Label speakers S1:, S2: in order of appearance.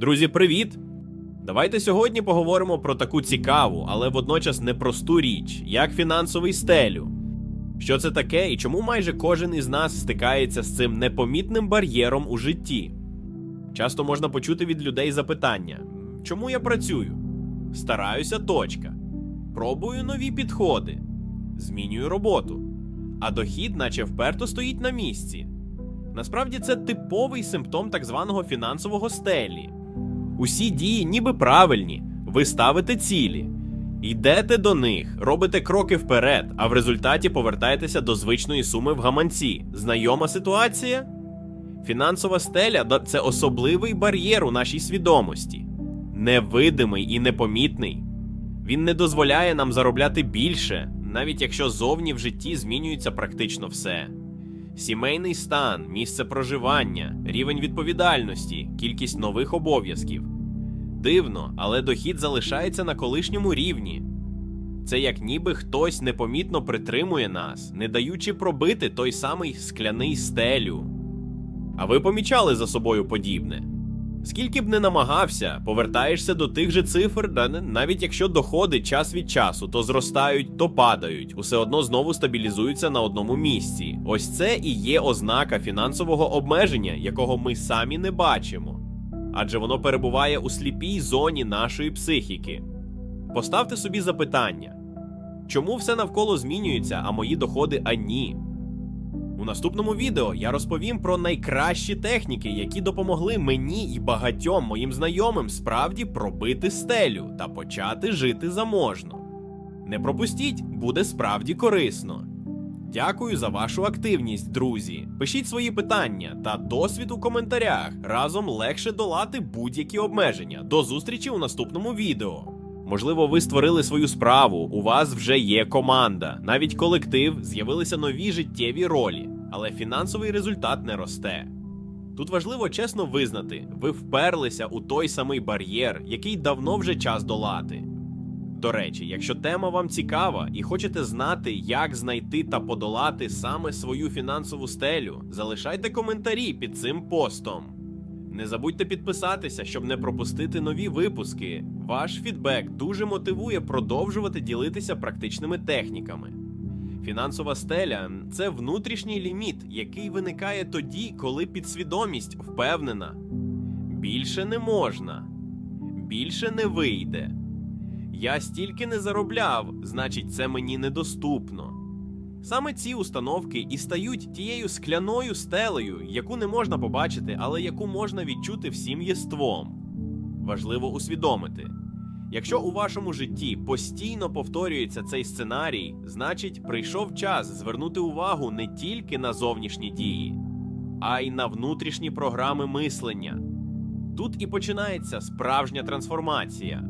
S1: Друзі, привіт! Давайте сьогодні поговоримо про таку цікаву, але водночас непросту річ, як фінансовий стелю. Що це таке і чому майже кожен із нас стикається з цим непомітним бар'єром у житті? Часто можна почути від людей запитання: чому я працюю? Стараюся точка. Пробую нові підходи, змінюю роботу, а дохід, наче вперто стоїть на місці. Насправді це типовий симптом так званого фінансового стелі. Усі дії ніби правильні, ви ставите цілі, йдете до них, робите кроки вперед, а в результаті повертаєтеся до звичної суми в гаманці. Знайома ситуація? Фінансова стеля це особливий бар'єр у нашій свідомості, невидимий і непомітний. Він не дозволяє нам заробляти більше, навіть якщо зовні в житті змінюється практично все. Сімейний стан, місце проживання, рівень відповідальності, кількість нових обов'язків. Дивно, але дохід залишається на колишньому рівні. Це як ніби хтось непомітно притримує нас, не даючи пробити той самий скляний стелю. А ви помічали за собою подібне? Скільки б не намагався, повертаєшся до тих же цифр, навіть якщо доходи час від часу то зростають, то падають, усе одно знову стабілізуються на одному місці. Ось це і є ознака фінансового обмеження, якого ми самі не бачимо. Адже воно перебуває у сліпій зоні нашої психіки. Поставте собі запитання: чому все навколо змінюється, а мої доходи ані? У наступному відео я розповім про найкращі техніки, які допомогли мені і багатьом моїм знайомим справді пробити стелю та почати жити заможно. Не пропустіть, буде справді корисно. Дякую за вашу активність, друзі. Пишіть свої питання та досвід у коментарях. Разом легше долати будь-які обмеження. До зустрічі у наступному відео. Можливо, ви створили свою справу, у вас вже є команда, навіть колектив, з'явилися нові життєві ролі, але фінансовий результат не росте. Тут важливо чесно визнати, ви вперлися у той самий бар'єр, який давно вже час долати. До речі, якщо тема вам цікава і хочете знати, як знайти та подолати саме свою фінансову стелю, залишайте коментарі під цим постом. Не забудьте підписатися, щоб не пропустити нові випуски. Ваш фідбек дуже мотивує продовжувати ділитися практичними техніками. Фінансова стеля це внутрішній ліміт, який виникає тоді, коли підсвідомість впевнена. Більше не можна, більше не вийде. Я стільки не заробляв, значить, це мені недоступно. Саме ці установки і стають тією скляною стелею, яку не можна побачити, але яку можна відчути всім єством. Важливо усвідомити. Якщо у вашому житті постійно повторюється цей сценарій, значить прийшов час звернути увагу не тільки на зовнішні дії, а й на внутрішні програми мислення. Тут і починається справжня трансформація.